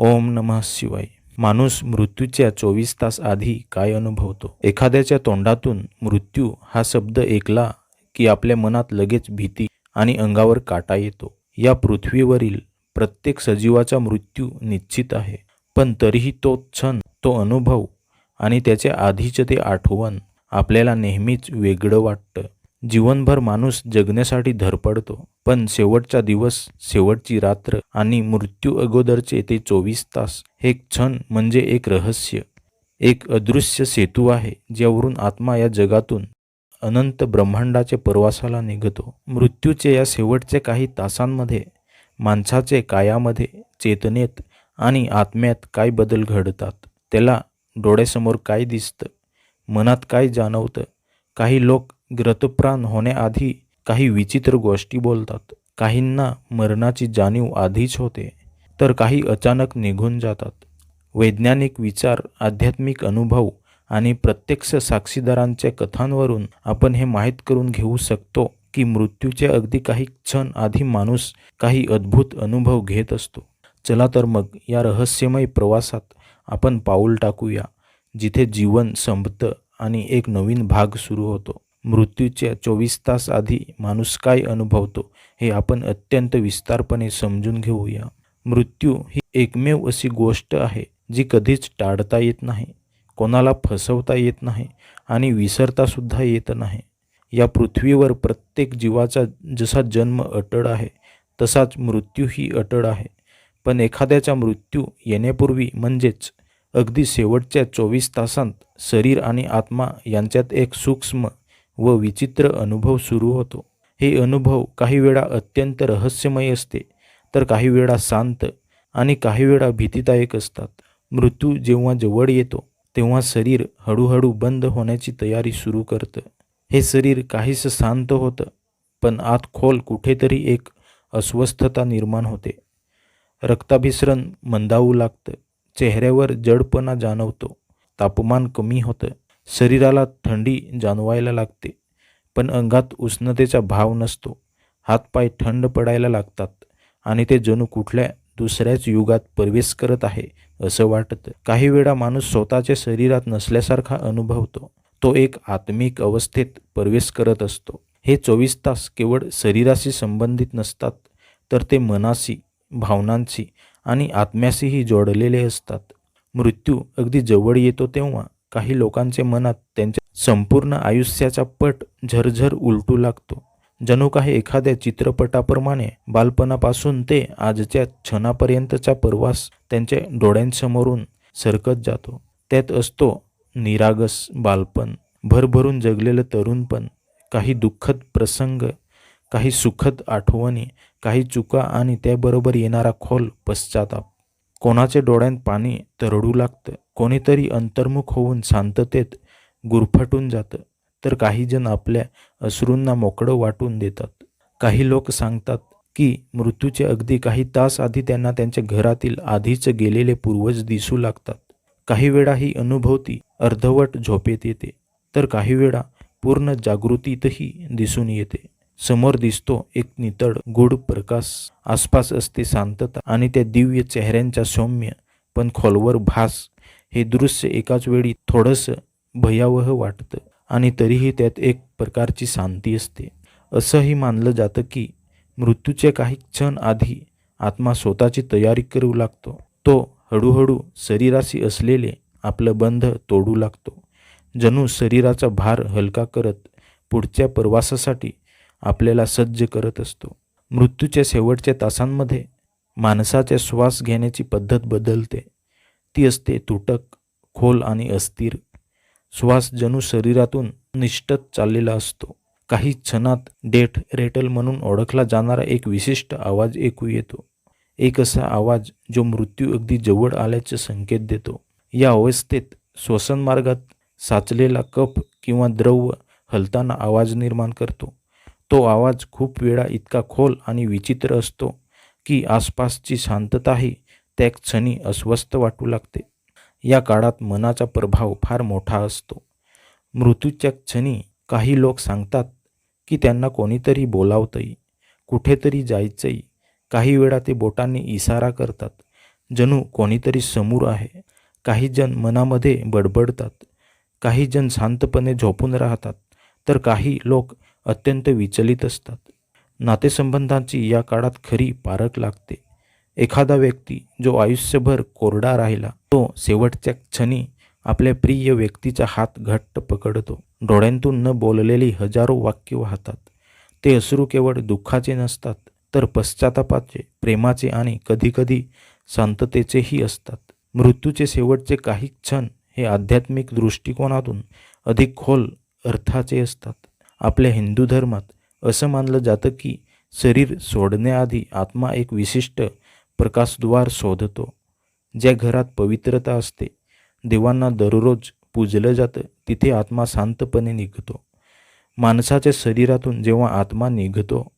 ओम नमः शिवाय. माणूस मृत्यूच्या चोवीस तास आधी काय अनुभवतो? एखाद्याच्या तोंडातून मृत्यू हा शब्द ऐकला की आपल्या मनात लगेच भीती आणि अंगावर काटा येतो. या पृथ्वीवरील प्रत्येक सजीवाचा मृत्यू निश्चित आहे. पण तरीही तो क्षण तो अनुभव आणि त्याच्या आधीचं ते आठवण आपल्याला नेहमीच वेगळं वाटतं. जीवनभर माणूस जगण्यासाठी धडपडतो पण शेवटचा दिवस शेवटची रात्र आणि मृत्यू अगोदरचे ते चोवीस तास हे क्षण म्हणजे एक रहस्य एक अदृश्य सेतू आहे ज्यावरून आत्मा या जगातून अनंत ब्रह्मांडाच्या प्रवासाला निघतो. मृत्यूचे या शेवटच्या काही तासांमध्ये माणसाचे कायामध्ये चेतनेत आणि आत्म्यात काय बदल घडतात त्याला डोळ्यासमोर काय दिसतं मनात काय जाणवतं काही लोक ग्रतप्राण होण्याआधी काही विचित्र गोष्टी बोलतात. काहींना मरणाची जाणीव आधीच होते तर काही अचानक निघून जातात. वैज्ञानिक विचार आध्यात्मिक अनुभव आणि प्रत्यक्ष साक्षीदारांच्या कथांवरून आपण हे माहीत करून घेऊ शकतो की मृत्यूचे अगदी काही क्षण आधी माणूस काही अद्भुत अनुभव घेत असतो. चला तर मग या रहस्यमय प्रवासात आपण पाऊल टाकूया जिथे जीवन संपतं आणि एक नवीन भाग सुरू होतो. मृत्यूच्या चोवीस तास आधी माणूस काय अनुभवतो हे आपण अत्यंत विस्तारपणे समजून घेऊया. मृत्यू ही एकमेव अशी गोष्ट आहे जी कधीच टाळता येत नाही कोणाला फसवता येत नाही आणि विसरतासुद्धा येत नाही. या पृथ्वीवर प्रत्येक जीवाचा जसा जन्म अटळ आहे तसाच मृत्यूही अटळ आहे. पण एखाद्याचा मृत्यू येण्यापूर्वी म्हणजेच अगदी शेवटच्या चोवीस तासांत शरीर आणि आत्मा यांच्यात एक सूक्ष्म व विचित्र अनुभव सुरू होतो. हे अनुभव काही वेळा अत्यंत रहस्यमय असते तर काही वेळा शांत आणि काही वेळा भीतीदायक असतात. मृत्यू जेव्हा जवळ येतो तेव्हा शरीर हळूहळू बंद होण्याची तयारी सुरू करतं. हे शरीर काहीसं शांत होतं पण आत खोल कुठेतरी एक अस्वस्थता निर्माण होते. रक्ताभिसरण मंदावू लागतं चेहऱ्यावर जडपणा जाणवतो तापमान कमी होतं शरीराला थंडी जाणवायला लागते पण अंगात उष्णतेचा भाव नसतो. हातपाय थंड पडायला लागतात आणि ते जणू कुठल्या दुसऱ्याच युगात प्रवेश करत आहे असं वाटतं. काही वेळा माणूस स्वतःच्या शरीरात नसल्यासारखा अनुभवतो. तो एक आत्मिक अवस्थेत प्रवेश करत असतो. हे चोवीस तास केवळ शरीराशी संबंधित नसतात तर ते मनाशी भावनांशी आणि आत्म्याशीही जोडलेले असतात. मृत्यू अगदी जवळ येतो तेव्हा काही लोकांचे मनात त्यांच्या संपूर्ण आयुष्याचा पट झरझर उलटू लागतो. जणू काही एखाद्या चित्रपटाप्रमाणे बालपणापासून ते आजच्या क्षणापर्यंतचा प्रवास त्यांच्या डोळ्यांसमोरून सरकत जातो. त्यात असतो निरागस बालपण भरभरून जगलेलं तरुणपण काही दुःखद प्रसंग काही सुखद आठवणी काही चुका आणि त्याबरोबर येणारा खोल पश्चाताप. कोणाच्या डोळ्यात पाणी तरडू लागतं कोणीतरी अंतर्मुख होऊन शांततेत गुरफटून जातं तर काही जण आपल्या अश्रूंना मोकळं वाटून देतात. काही लोक सांगतात की मृत्यूचे अगदी काही तास आधी त्यांना त्यांच्या घरातील आधीच गेलेले पूर्वज दिसू लागतात. काही वेळा ही अनुभवती अर्धवट झोपेत येते तर काही वेळा पूर्ण जागृतीतही दिसून येते. समोर दिसतो एक नितळ गुढ प्रकाश. आसपास असते शांतता आणि त्या दिव्य चेहऱ्यांचा सौम्य पण खोलवर भास. हे दृश्य एकाच वेळी थोडंसं भयावह वाटतं आणि तरीही त्यात एक प्रकारची शांती असते. असंही मानलं जातं की मृत्यूच्या काही क्षण आधी आत्मा स्वतःची तयारी करू लागतो. तो हळूहळू शरीराशी असलेले आपलं बंध तोडू लागतो. जणू शरीराचा भार हलका करत पुढच्या प्रवासासाठी आपल्याला सज्ज करत असतो. मृत्यूच्या शेवटच्या तासांमध्ये माणसाचा श्वास घेण्याची पद्धत बदलते. ती असते तुटक खोल आणि अस्थिर. श्वास जणू शरीरातून निष्ठत चाललेला असतो. काही क्षणात डेट रेटल म्हणून ओळखला जाणारा एक विशिष्ट आवाज ऐकू येतो. एक असा आवाज जो मृत्यू अगदी जवळ आल्याचे संकेत देतो. या अवस्थेत श्वसन मार्गात साचलेला कफ किंवा द्रव्य हलताना आवाज निर्माण करतो. तो आवाज खूप वेळा इतका खोल आणि विचित्र असतो की आसपासची शांतताही त्या क्षणी अस्वस्थ वाटू लागते. या काळात मनाचा प्रभाव फार मोठा असतो. मृत्यूच्या क्षणी काही लोक सांगतात की त्यांना कोणीतरी बोलावतंही कुठेतरी जायचंही काही वेळा ते बोटांनी इशारा करतात. जणू कोणीतरी समोर आहे. काही जण मनामध्ये बडबडतात. काही जण शांतपणे झोपून राहतात. तर काही लोक अत्यंत विचलित असतात. नातेसंबंधांची या काळात खरी पारख लागते. एखादा व्यक्ती जो आयुष्यभर कोरडा राहिला तो शेवटच्या क्षणी आपल्या प्रिय व्यक्तीचा हात घट्ट पकडतो. डोळ्यांतून न बोललेली हजारो वाक्य वाहतात. ते अश्रू केवळ दुःखाचे नसतात तर पश्चातापाचे प्रेमाचे आणि कधीकधी शांततेचेही असतात. मृत्यूचे शेवटचे काही क्षण हे आध्यात्मिक दृष्टिकोनातून अधिक खोल अर्थाचे असतात. आपल्या हिंदू धर्मात असं मानलं जातं की शरीर सोडण्याआधी आत्मा एक विशिष्ट प्रकाशद्वार शोधतो ज्या घरात पवित्रता असते. देवांना दररोज पूजलं जातं तिथे आत्मा शांतपणे निघतो. माणसाच्या शरीरातून जेव्हा आत्मा निघतो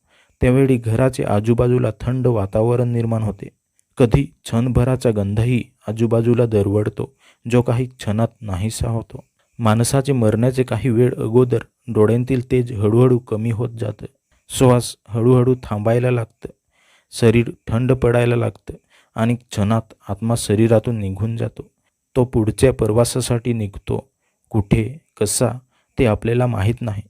त्यावेळी घराचे आजूबाजूला थंड वातावरण निर्माण होते. कधी क्षणभराचा गंधही आजूबाजूला दरवळतो जो काही क्षणात नाहीसा होतो. माणसाचे मरण्याचे काही वेळ अगोदर डोळ्यांतील तेज हळूहळू कमी होत जातं. श्वास हळूहळू थांबायला लागतं. शरीर थंड पडायला लागतं आणि क्षणात आत्मा शरीरातून निघून जातो. तो पुढच्या प्रवासासाठी निघतो. कुठे कसा ते आपल्याला माहीत नाही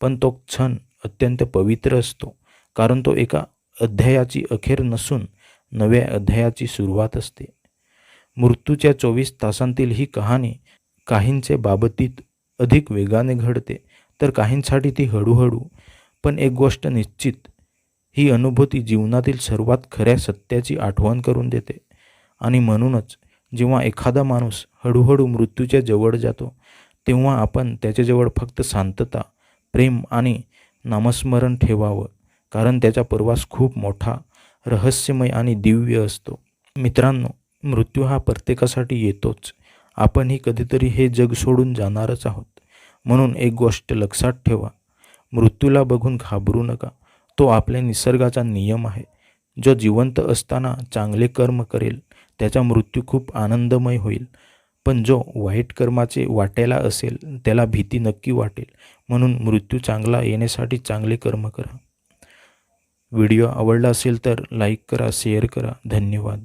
पण तो क्षण अत्यंत पवित्र असतो कारण तो एका अध्यायाची अखेर नसून नव्या अध्यायाची सुरुवात असते. मृत्यूच्या चोवीस तासांतील ही कहाणी काहींच्या बाबतीत अधिक वेगाने घडते तर काहींसाठी ती हळूहळू. पण एक गोष्ट निश्चित ही अनुभूती जीवनातील सर्वात खऱ्या सत्याची आठवण करून देते. आणि म्हणूनच जेव्हा एखादा माणूस हळूहळू मृत्यूच्या जवळ जातो तेव्हा आपण त्याच्याजवळ फक्त शांतता प्रेम आणि नामस्मरण ठेवावं कारण त्याचा प्रवास खूप मोठा रहस्यमय आणि दिव्य असतो. मित्रांनो मृत्यू हा प्रत्येकासाठी येतोच. आपणही कधीतरी हे जग सोडून जाणारच आहोत. म्हणून एक गोष्ट लक्षात ठेवा. मृत्यूला बघून घाबरू नका. तो आपल्या निसर्गाचा नियम आहे. जो जिवंत असताना चांगले कर्म करेल त्याचा मृत्यू खूप आनंदमय होईल. पण जो वाईट कर्माचे वाटेला असेल त्याला भीती नक्की वाटेल. म्हणून मृत्यू चांगला येण्यासाठी चांगले कर्म करा. व्हिडिओ आवडला असेल तर लाईक करा शेअर करा. धन्यवाद.